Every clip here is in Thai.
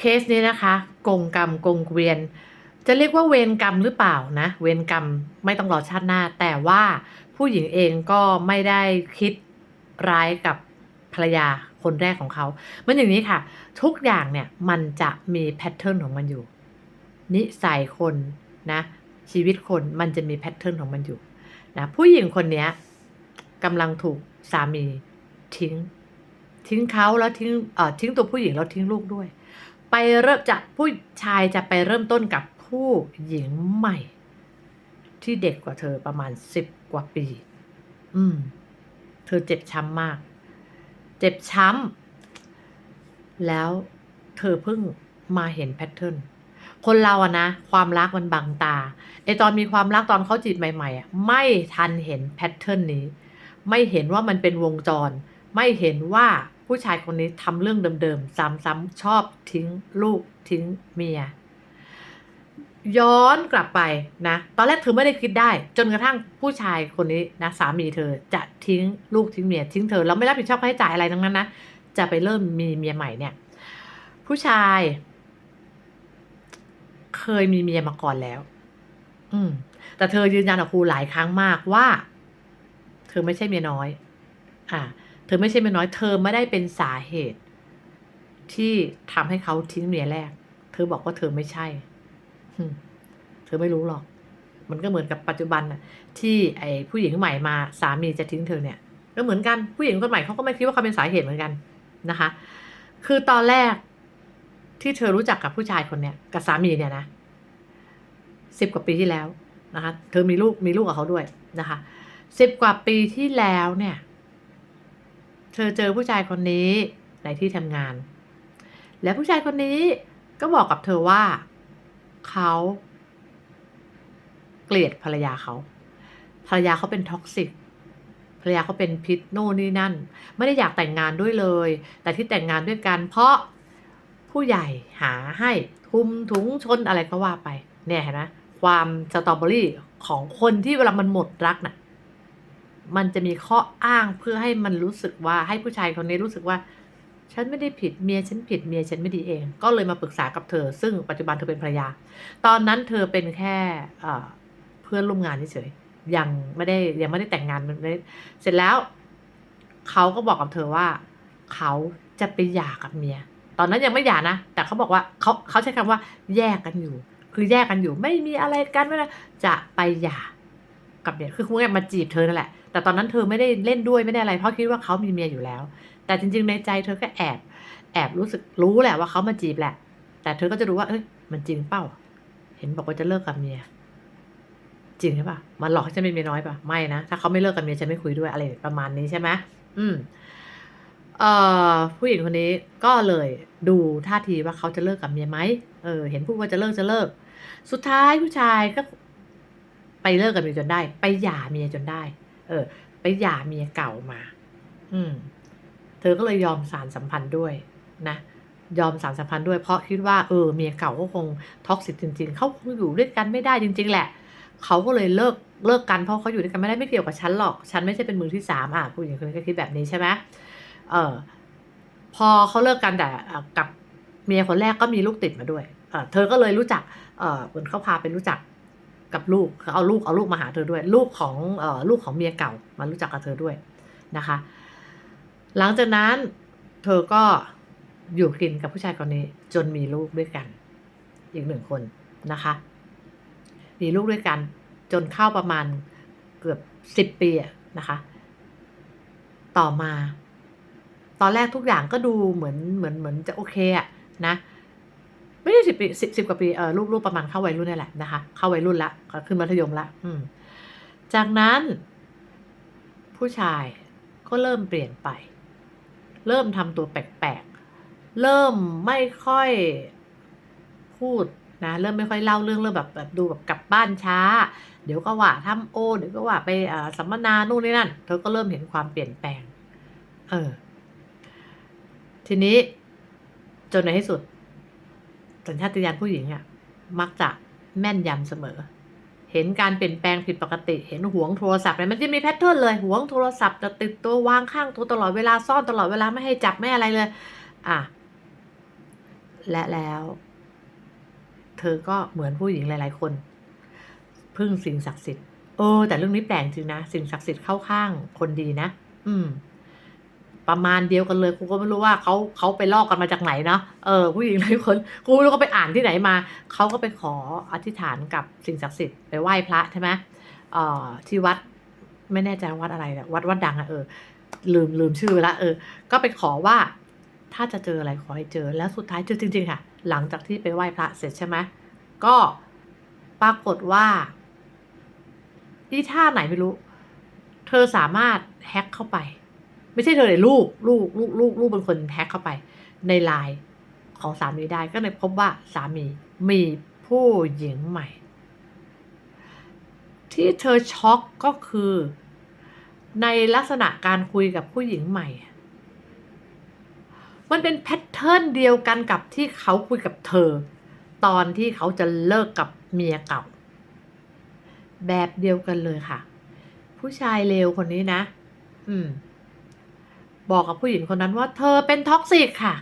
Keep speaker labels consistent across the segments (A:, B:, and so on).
A: เคสนี้นะคะกงกรรมกงเวียน จะเรียกว่าเวรกรรมหรือเปล่านะ เวรกรรมไม่ต้องรอชาติหน้า แต่ว่าผู้หญิงเองก็ไม่ได้คิดร้ายกับภรรยาคนแรกของเขามันอย่างนี้ค่ะ ทุกอย่างเนี่ยมันจะมีแพทเทิร์นของมันอยู่ นิสัยคนนะชีวิตคนมันจะมีแพทเทิร์นของมันอยู่นะผู้หญิงคนนี้กำลังถูกสามีทิ้ง ทิ้งเขาแล้วทิ้งเอ่อทิ้งตัวผู้หญิงแล้วทิ้งลูกด้วย ไปเริ่มจากผู้ชายจะไปเริ่มต้นกับผู้หญิงใหม่ ที่เด็กกว่าเธอประมาณสิบกว่าปี อืม เธอเจ็บช้ำมาก เจ็บช้ำแล้วเธอเพิ่งมาเห็นแพทเทิร์นคนเราอะนะ ความรักมันบังตาไอตอนมีความรักตอนเขาจีบใหม่ๆอะไม่ทันเห็นแพทเทิร์นนี้ ไม่เห็นว่ามันเป็นวงจร ไม่เห็นว่าผู้ชายคนนี้ทำเรื่องเดิมๆ ซ้ำๆชอบทิ้งลูกทิ้งเมีย ย้อนกลับไปนะ ตอนแรกเธอไม่ได้คิดได้ จนกระทั่งผู้ชายคนนี้นะสามีเธอจะทิ้งลูกทิ้งเมียทิ้งเธอแล้วไม่รับผิดชอบค่าใช้จ่ายอะไรทั้งนั้นนะจะไปเริ่มมีเมียใหม่เนี่ย ผู้ชาย เคยมีเมียมาก่อนแล้ว อืม แต่เธอยืนยันกับครูหลายครั้งมากว่า เธอไม่ใช่เมียน้อย อ่า ธอไม่ใช่เมียน้อย เธอไม่ได้เป็นสาเหตุ ที่ทำให้เขาทิ้งเมียแรก เธอบอกว่าเธอไม่ใช่ เธอไม่รู้หรอก มันก็เหมือนกับปัจจุบันน่ะที่ไอ้ผู้หญิงใหม่มาสามีจะทิ้งเธอเนี่ย ก็เหมือนกันผู้หญิงคนใหม่เขาก็ไม่คิดว่าเขาเป็นสาเหตุเหมือนกันนะคะ คือตอนแรกที่เธอรู้จักกับผู้ชายคนเนี้ยกับสามีเนี่ยนะสิบกว่าปีที่แล้วนะคะ เธอมีลูกมีลูกกับเขาด้วยนะคะสิบกว่าปีที่แล้วเนี่ย เธอเจอผู้ชายคนนี้ในที่ทำงาน และผู้ชายคนนี้ก็บอกกับเธอว่าเขาเกลียดภรรยาเขา ภรรยาเขาเป็นท็อกซิกภรรยาเขาเป็นพิษโน่นนี่นั่น ไม่ได้อยากแต่งงานด้วยเลย แต่ที่แต่งงานด้วยกัน เพราะผู้ใหญ่หาให้ทุมถุงชนอะไรก็ว่าไป เนี่ยเห็นไหมความสตรอเบอรี่ของคนที่เวลามันหมดรักน่ะ มันจะมีข้ออ้างเพื่อให้มันรู้สึกว่าให้ผู้ชายคนนี้รู้สึกว่า ฉันไม่ได้ผิดเมียฉันผิดเมียฉันไม่ดีเอง ก็เลยมาปรึกษากับเธอ ซึ่งปัจจุบันเธอเป็นภรรยา ตอนนั้นเธอเป็นแค่เพื่อนร่วมงานเฉยๆยังไม่ได้ยังไม่ได้แต่งงานมันไม่เสร็จแล้วเขาก็บอกกับเธอว่า เขาจะไปหย่ากับเมีย ตอนนั้นยังไม่หย่านะ แต่เขาบอกว่าเขาเขาใช้คำว่าแยกกันอยู่ คือแยกกันอยู่ไม่มีอะไรกันไม่ได้จะไปหย่า กับเมียคือคุณแม่มาจีบเธอนั่นแหละ แต่ตอนนั้นเธอไม่ได้เล่นด้วยไม่ได้อะไรเพราะคิดว่าเขามีเมียอยู่แล้ว แต่จริง ๆ ในใจเธอก็แอบ แอบรู้สึกรู้แหละว่าเขามาจีบแหละ แต่เธอก็จะรู้ว่าเอ้ยมันจริงเปล่าเห็นบอกว่าจะเลิกกับเมียจริงใช่ปะมันหลอกให้ฉันเป็นเมียน้อยปะไม่นะถ้าเขาไม่เลิกกับเมียฉันไม่คุยด้วยอะไรประมาณนี้ใช่ไหมอืมเอ่อผู้หญิงคนนี้ก็เลยดูท่าทีว่าเขาจะเลิกกับเมียไหมเออ เห็นพูดว่าจะเลิกจะเลิก สุดท้ายผู้ชายก็ ไปเลิกกับเมียจนได้ ไปหย่าเมียจนได้ เออ ไปหย่าเมียเก่ามา อืม เธอก็เลยยอมสารสัมพันธ์ด้วยนะยอมสารสัมพันธ์ด้วยเพราะคิดว่าเออเมียเก่าก็คงท็อกซิกจริง ๆ เขาคงอยู่ด้วยกันไม่ได้จริง ๆ แหละ เขาก็เลยเลิกเลิกกันเพราะเขาอยู่ด้วยกันไม่ได้ไม่เกี่ยวกับฉันหรอก ฉันไม่ใช่เป็นมือที่สามอะผู้หญิงคนนี้ก็คิดแบบนี้ใช่ไหมเออพอเขาเลิกกันแต่กับเมียคนแรกก็มีลูกติดมาด้วยเออเธอก็เลยรู้จักเออเหมือนเขาพาไปรู้จัก กับลูกเขาเอาลูกเอาลูกมาหาเธอด้วย ลูกของเอ่อลูกของเมียเก่ามารู้จักกับเธอด้วยนะคะ หลังจากนั้นเธอก็อยู่กินกับผู้ชายคนนี้จนมีลูกด้วยกัน อีกหนึ่งคนนะคะ มีลูกด้วยกัน จนเข้าประมาณเกือบสิบปีนะคะ ต่อมา ตอนแรกทุกอย่างก็ดูเหมือนเหมือนเหมือนจะโอเคอะนะ ไม่ได้สิบปีสิบสิบกว่าปีเออลูกลูกประมาณเข้าวัยรุ่นนี่แหละนะคะ เข้าวัยรุ่นละขึ้นมัธยมละอืมจากนั้น ผู้ชายก็เริ่มเปลี่ยนไป เริ่มทำตัวแปลกๆ เริ่มไม่ค่อยพูดนะเริ่มไม่ค่อยเล่าเรื่องเริ่มแบบแบบดูแบบกลับบ้านช้า เดี๋ยวก็ว่าทำโอเดี๋ยวก็ว่าไปอ่าสัมมนานู่นนี่นั่นเธอก็เริ่มเห็นความเปลี่ยนแปลง เออ ทีนี้จนในที่สุด สัญชาตญาณผู้หญิงอะ่ะมักจะแม่นยำเสมอ เห็นการเปลี่ยนแปลงผิดปกติ เห็นห่วงโทรศัพท์อะไรมันจะมีแพทเทิร์นเลยห่วงโทรศัพท์จะติดตัววางข้างตัวตลอดเวลาซ่อนตลอดเวลาไม่ให้จับไม่อะไรเลย อะ และแล้ว เธอก็เหมือนผู้หญิงหลาย ๆ คน พึ่งสิ่งศักดิ์สิทธิ์เออแต่เรื่องนี้แปลกจริงนะ สิ่งศักดิ์สิทธิ์เข้าข้างคนดีนะ อืม ประมาณเดียวกันเลยกูก็ไม่รู้ว่าเขาเขาไปลอกกันมาจากไหนเนาะเออผู้หญิงหลายคนกูไม่รู้เขาไปอ่านที่ไหนมาเขาก็ไปขออธิษฐานกับสิ่งศักดิ์สิทธิ์ไปไหว้พระใช่ไหมเอ่อที่วัดไม่แน่ใจวัดอะไรนะวัดวัดดังอะเออลืมลืมชื่อละเออ ก็ไปขอว่าถ้าจะเจออะไรขอให้เจอแล้วสุดท้ายเจอจริง ๆ ค่ะ หลังจากที่ไปไหว้พระเสร็จใช่ไหมก็ปรากฏว่าอีท่าไหนไม่รู้ เธอสามารถแฮ็กเข้าไป ไม่ใช่เธอเลยลูกลูกลูกลูกลูกเป็นคนแฮ็กเข้าไปในไลน์ของสามีได้ก็เลยพบว่าสามีมีผู้หญิงใหม่ ที่เธอช็อกก็คือ ในลักษณะการคุยกับผู้หญิงใหม่ มันเป็นแพทเทิร์นเดียวกันกับที่เขาคุยกับเธอ ตอนที่เขาจะเลิกกับเมียเก่า แบบเดียวกันเลยค่ะ ผู้ชายเลวคนนี้นะ อืม บอกกับผู้หญิงคนนั้นว่าเธอเป็นท็อกซิกค่ะ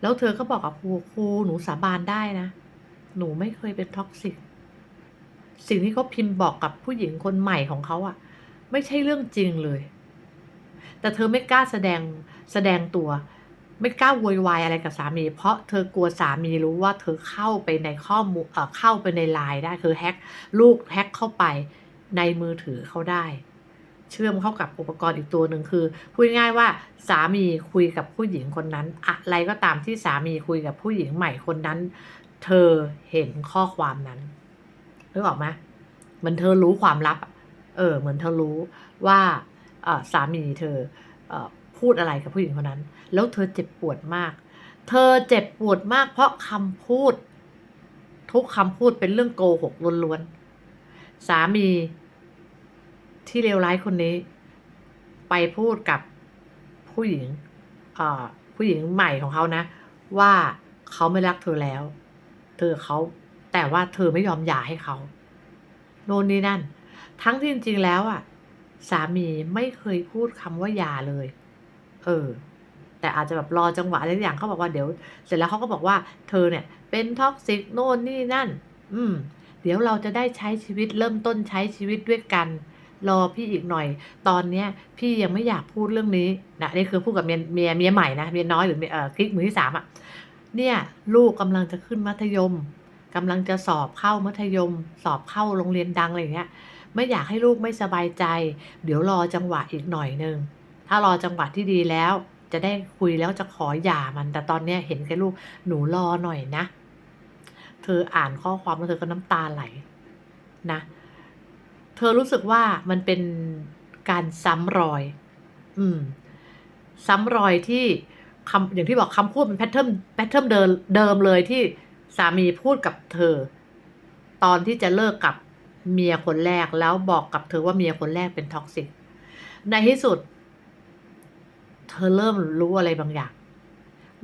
A: แล้วเธอก็บอกกับครูครูหนูสาบานได้นะ หนูไม่เคยเป็นท็อกซิก สิ่งที่เขาพิมพ์บอกกับผู้หญิงคนใหม่ของเขาอะไม่ใช่เรื่องจริงเลย แต่เธอไม่กล้าแสดงแสดงตัว ไม่กล้าโวยวายอะไรกับสามี เพราะเธอกลัวสามีรู้ว่าเธอเข้าไปในข้อมูลเข้าไปในไลน์ได้คือแฮ็กลูกแฮ็กเข้าไปในมือถือเขาได้ เชื่อมเข้ากับอุปกรณ์อีกตัวหนึ่งคือพูดง่ายๆว่าสามีคุยกับผู้หญิงคนนั้น อะไรก็ตามที่สามีคุยกับผู้หญิงใหม่คนนั้น เธอเห็นข้อความนั้นนึกออกไหมเหมือนเธอรู้ความลับ เออ เหมือนเธอรู้ว่าสามีเธอเออพูดอะไรกับผู้หญิงคนนั้น แล้วเธอเจ็บปวดมาก เธอเจ็บปวดมาก เพราะคำพูด ทุกคำพูดเป็นเรื่องโกหกล้วนๆสามี ที่เลวร้ายคนนี้ ไปพูดกับผู้หญิงผู้หญิงใหม่ของเขานะ ว่าเขาไม่รักเธอแล้ว เธอเขาแต่ว่าเธอไม่ยอมหย่าให้เขาโน่นนี่นั่น ทั้งที่จริงๆแล้วอะ สามีไม่เคยพูดคำว่าหย่าเลย เออ แต่อาจจะแบบรอจังหวะอะไรอย่างเขาบอกว่าเดี๋ยว เสร็จแล้วเขาก็บอกว่า เธอเนี่ย เป็นท็อกซิกโน่นนี่นั่น อืม เดี๋ยวเราจะได้ใช้ชีวิตเริ่มต้นใช้ชีวิตด้วยกัน รอพี่อีกหน่อย ตอนเนี้ยพี่ยังไม่อยากพูดเรื่องนี้นะนี่คือพูดกับเมียเมียเมียใหม่นะเมียน้อยหรือเมียเอ่อคลิกมือที่สามอะเนี่ยลูกกำลังจะขึ้นมัธยมกำลังจะสอบเข้ามัธยม สอบเข้าโรงเรียนดังอะไรอย่างเงี้ยไม่อยากให้ลูกไม่สบายใจ เดี๋ยวรอจังหวะอีกหน่อยหนึ่งถ้ารอจังหวะที่ดีแล้ว จะได้คุยแล้วจะขอหย่ามัน แต่ตอนเนี้ยเห็นแค่ลูกหนูรอหน่อยนะ เธออ่านข้อความแล้วเธอก็น้ำตาไหลนะ เธอรู้สึกว่ามันเป็นการซ้ำรอย อืม ซ้ำรอยที่คำอย่างที่บอกคำพูดเป็นแพทเทิร์นแพทเทิร์นเดิมเดิมเลยที่สามีพูดกับเธอ ตอนที่จะเลิกกับเมียคนแรกแล้วบอกกับเธอว่าเมียคนแรกเป็นท็อกซิกในที่สุด เธอเริ่มรู้อะไรบางอย่าง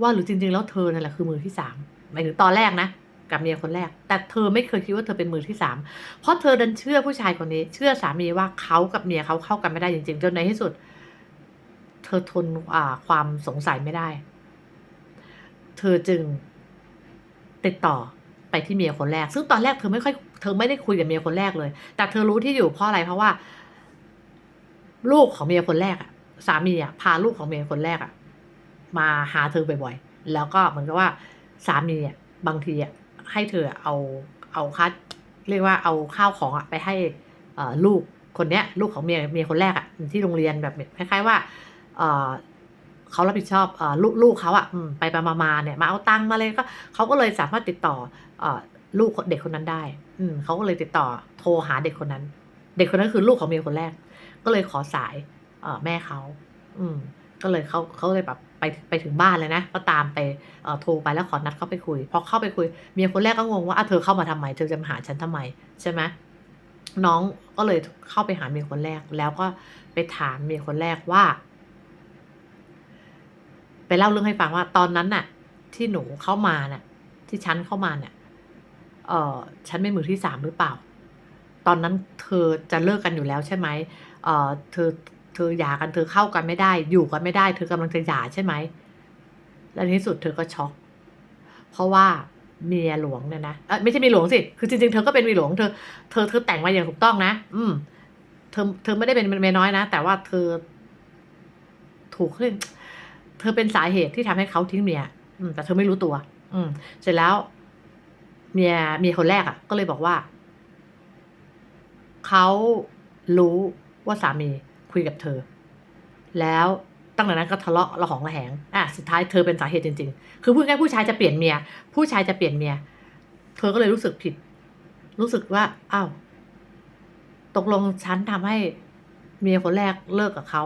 A: ว่าหรือจริง ๆ แล้วเธอนั่นแหละคือมือที่สามหมายถึงตอนแรกนะ กับเมียคนแรก แต่เธอไม่เคยคิดว่าเธอเป็นมือที่สามเพราะเธอดันเชื่อผู้ชายคนนี้ เชื่อสามีว่าเขากับเมียเขาเข้ากันไม่ได้จริงๆจนในที่สุด เธอทนอ่าความสงสัยไม่ได้ เธอจึงติดต่อไปที่เมียคนแรก ซึ่งตอนแรกเธอไม่ค่อยเธอไม่ได้คุยกับเมียคนแรกเลย แต่เธอรู้ที่อยู่เพราะอะไรเพราะว่า ลูกของเมียคนแรกอะสามีอะพาลูกของเมียคนแรกอะมาหาเธอบ่อยๆแล้วก็เหมือนกับว่าสามีอะบางทีอะ ให้เธอเอาเอาคัดเรียกว่าเอาข้าวของอะไปให้ลูกคนเนี้ยลูกของเมียเมียคนแรกอะที่โรงเรียนแบบคล้ายๆว่าเอเขารับผิดชอบอลูกลูกเขาอะไปไปมาๆเนี่ยมาเอาตังค์มาเลยก็เขาก็เลยสามารถติดต่ออลูกเด็กคนนั้นได้ อืมเขาก็เลยติดต่อโทรหาเด็กคนนั้น เด็กคนนั้นคือลูกของเมียคนแรก ก็เลยขอสายเอแม่เขาอืมก็เลยเขาเขาเลยแบบ ไปไปถึงบ้านเลยนะ ก็ตามไปโทรไปแล้วขอนัดเข้าไปคุย พอเข้าไปคุยเมียคนแรกก็งงว่าอะเธอเข้ามาทำไม เธอจะมาหาฉันทำไมใช่ไหมน้องก็เลยเข้าไปหาเมียคนแรก แล้วก็ไปถามเมียคนแรกว่า ไปเล่าเรื่องให้ฟังว่าตอนนั้นน่ะ ที่หนูเข้ามาน่ะ ที่ฉันเข้ามาเนี่ยเออฉันเป็นมือที่สามหรือเปล่า ตอนนั้นเธอจะเลิกกันอยู่แล้วใช่ไหมเออเธอ เธอหย่ากันเธอเข้ากันไม่ได้ อยู่กันไม่ได้ เธอกำลังจะหย่าใช่ไหม แล้วที่สุดเธอก็ช็อก เพราะว่าเมียหลวงเนี่ยนะเออไม่ใช่เมียหลวงสิ คือจริงๆ เธอก็เป็นเมียหลวงเธอ เธอเธอแต่งมาอย่างถูกต้องนะ อืม เธอเธอไม่ได้เป็นเมียน้อยนะ แต่ว่าเธอ ถูกขึ้น เธอเป็นสาเหตุที่ทำให้เขาทิ้งเมีย อืม แต่เธอไม่รู้ตัว อืม เสร็จแล้ว เมียเมียคนแรกอะ ก็เลยบอกว่า เขารู้ว่าสามี คุยกับเธอ แล้วตั้งแต่นั้นก็ทะเลาะระหองระแหงอะสุดท้ายเธอเป็นสาเหตุจริง ๆ คือพูดง่ายผู้ชายจะเปลี่ยนเมีย ผู้ชายจะเปลี่ยนเมีย เธอก็เลยรู้สึกผิด รู้สึกว่าอ้าวตกลงฉันทำให้เมียคนแรกเลิกกับเขา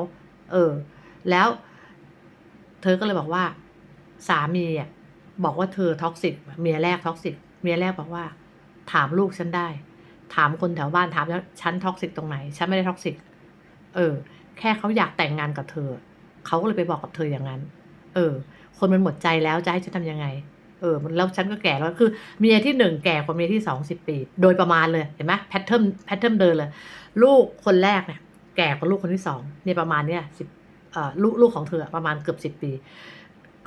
A: เออ แล้ว เธอก็เลยบอกว่า สามีอะบอกว่าเธอท็อกซิกเมียแรกท็อกซิกเมียแรกบอกว่า ถามลูกฉันได้ ถามคนแถวบ้านถามแล้วฉันท็อกซิกตรงไหน ฉันไม่ได้ท็อกซิก เออ แค่เขาอยากแต่งงานกับเธอ เขาก็เลยไปบอกกับเธออย่างนั้น เออ คนมันหมดใจแล้วจะให้ฉันทำยังไง เออแล้วฉันก็แก่แล้วคือ เมียที่หนึ่งแก่กว่าเมียที่สองสิบปี โดยประมาณเลย เห็นไหมแพทเทิร์น แพทเทิร์นเดินเลย ลูกคนแรกเนี่ย แก่กว่าลูกคนที่สองเนี่ยประมาณเนี่ยสิบเอ่อลูกลูกของเธอประมาณเกือบสิบปี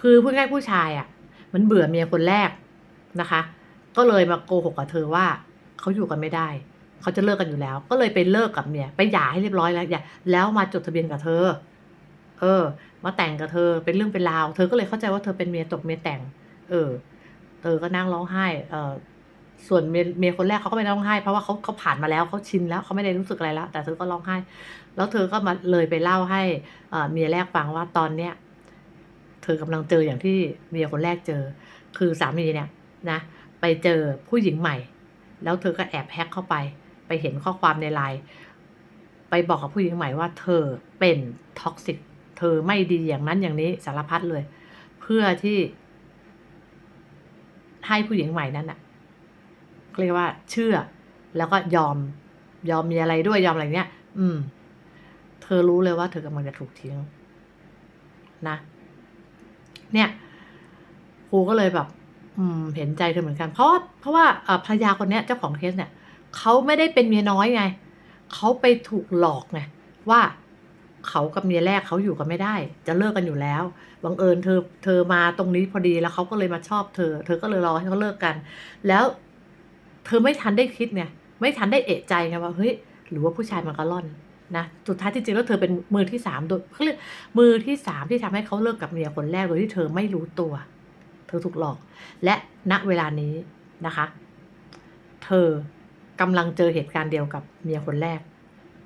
A: คือพูดง่ายผู้ชายอะ มันเบื่อเมียคนแรกนะคะ ก็เลยมาโกหกกับเธอว่าเขาอยู่กันไม่ได้ เขาจะเลิกกันอยู่แล้ว ก็เลยไปเลิกกับเมียไปหย่าให้เรียบร้อยแล้วอย่าแล้วมาจดทะเบียนกับเธอ เออ มาแต่งกับเธอเป็นเรื่องเป็นราวเธอก็เลยเข้าใจว่าเธอเป็นเมียตกเมียแต่ง เออ เธอก็นั่งร้องไห้ เออส่วนเมียเมียคนแรกเขาก็ไม่ร้องไห้เพราะว่าเขาเขาผ่านมาแล้วเขาชินแล้วเขาไม่ได้รู้สึกอะไรแล้ว แต่เธอก็ร้องไห้ แล้วเธอก็มาเลยไปเล่าให้เมียแรกฟังว่าตอนเนี้ยเธอกำลังเจออย่างที่เมียคนแรกเจอ คือสามีเนี่ยนะ ไปเจอผู้หญิงใหม่ แล้วเธอก็แอบแฮกเข้าไป เห็นข้อความในไลน์ไปบอกกับผู้หญิงใหม่ว่าเธอเป็นท็อกซิกเธอไม่ดีอย่างนั้นอย่างนี้สารพัดเลย เพื่อที่ ให้ผู้หญิงใหม่นั้นอะเรียกว่าเชื่อ แล้วก็ยอม ยอมมีอะไรด้วยยอมอะไรเนี้ย อืม เธอรู้เลยว่าเธอกำลังจะถูกทิ้งนะ เนี่ยครูก็เลยแบบ อืม เห็นใจเธอเหมือนกัน เพราะว่าเพราะว่าภรรยาคนเนี้ยเจ้าของเคสเนี่ย เขาไม่ได้เป็นเมียน้อยไง เขาไปถูกหลอกไงว่าเขากับเมียแรกเขาอยู่กันไม่ได้ จะเลิกกันอยู่แล้วบังเอิญเธอเธอมาตรงนี้พอดีแล้วเขาก็เลยมาชอบเธอ เธอก็เลยรอให้เขาเลิกกัน แล้วเธอไม่ทันได้คิดไงไม่ทันได้เอะใจไงว่าเฮ้ยหรือว่าผู้ชายมันก็ล่อนนะสุดท้ายที่จริงแล้วเธอเป็นมือที่สามโดยเขาเรียกมือที่สามที่ทำให้เขาเลิกกับเมียคนแรกโดยที่เธอไม่รู้ตัว เธอถูกหลอก และณเวลานี้นะคะ เธอ กำลังเจอเหตุการณ์เดียวกับเมียคนแรก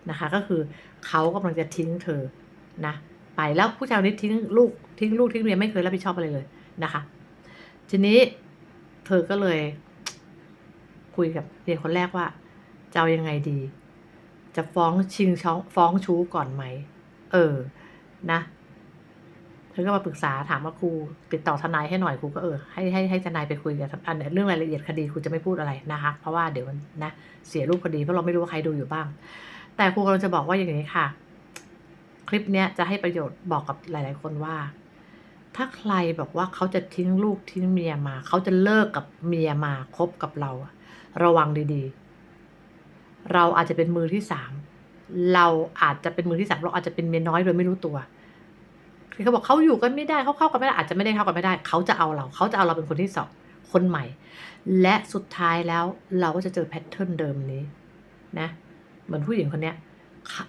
A: นะคะ ก็คือเขากำลังจะทิ้งเธอนะไปแล้วผู้ชายนนี้ทิ้งลูกทิ้งลูกทิ้งเมียไม่เคยรับผิดชอบอะไรเลยนะคะ ทีนี้เธอก็เลย คุยกับเมียคนแรกว่าจะเอายังไงดี จะฟ้องชิงช้องฟ้องชู้ก่อนไหม เออ นะ เธอก็มาปรึกษาถามว่าครูติดต่อทนายให้หน่อยครูก็เออให้ให้ให้ทนายไปคุยกับอันเรื่องรายละเอียดคดีครูจะไม่พูดอะไรนะคะเพราะว่าเดี๋ยวนะเสียรูปคดีเพราะเราไม่รู้ว่าใครดูอยู่บ้าง แต่ครูกำลังจะบอกว่าอย่างนี้ค่ะ คลิปเนี้ยจะให้ประโยชน์บอกกับหลาย ๆ คนว่า ถ้าใครบอกว่าเขาจะทิ้งลูกทิ้งเมียมา เขาจะเลิกกับเมียมาคบกับเราอะระวังดีๆ เราอาจจะเป็นมือที่สามเราอาจจะเป็นมือที่สามเราอาจจะเป็นเมียน้อยโดยไม่รู้ตัว คือเขาบอกเขาอยู่กันไม่ได้เขาเข้ากันไม่ได้อาจจะไม่ได้เข้ากันไม่ได้ เขาจะเอาเรา เขาจะเอาเราเป็นคนที่สองคนใหม่ และสุดท้ายแล้วเราก็จะเจอแพทเทิร์นเดิมนี้นะเหมือนผู้หญิงคนเนี้ย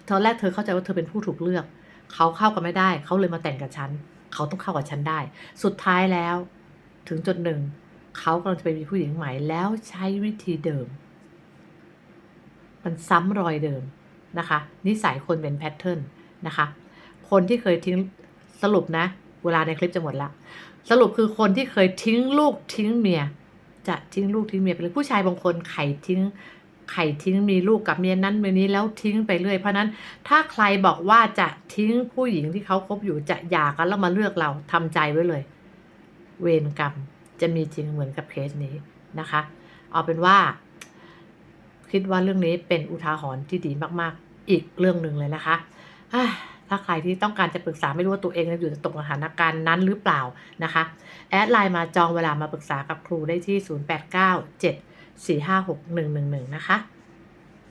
A: ตอนแรกเธอเข้าใจว่าเธอเป็นผู้ถูกเลือก เขาเข้ากันไม่ได้ เขาเลยมาแต่งกับฉัน เขาต้องเข้ากับฉันได้ สุดท้ายแล้ว ถึงจุดหนึ่ง เขากำลังจะไปมีผู้หญิงใหม่แล้วใช้วิธีเดิม มันซ้ำรอยเดิมนะคะ นิสัยคนเป็นแพทเทิร์นนะคะ คนที่เคยทิ้ง สรุปนะ เวลาในคลิปจะหมดละ สรุปคือคนที่เคยทิ้งลูกทิ้งเมีย จะทิ้งลูกทิ้งเมียไปเลยผู้ชายบางคนไข่ทิ้งไข่ทิ้งมีลูกกับเมียนั้นเมียนี้แล้วทิ้งไปเรื่อย เพราะนั้นถ้าใครบอกว่าจะทิ้งผู้หญิงที่เขาคบอยู่จะหย่ากันแล้วมาเลือกเราทำใจไว้เลย เวรกรรมจะมีจริงเหมือนกับเคสนี้นะคะ เอาเป็นว่า คิดว่าเรื่องนี้เป็นอุทาหรณ์ที่ดีมาก ๆ อีกเรื่องหนึ่งเลยนะคะ ถ้าใครที่ต้องการจะปรึกษาไม่รู้ว่าตัวเองอยู่ในตกสถานการณ์นั้นหรือเปล่านะคะ แอดไลน์มาจองเวลามาปรึกษากับครูได้ที่ 0897 456 111 นะคะ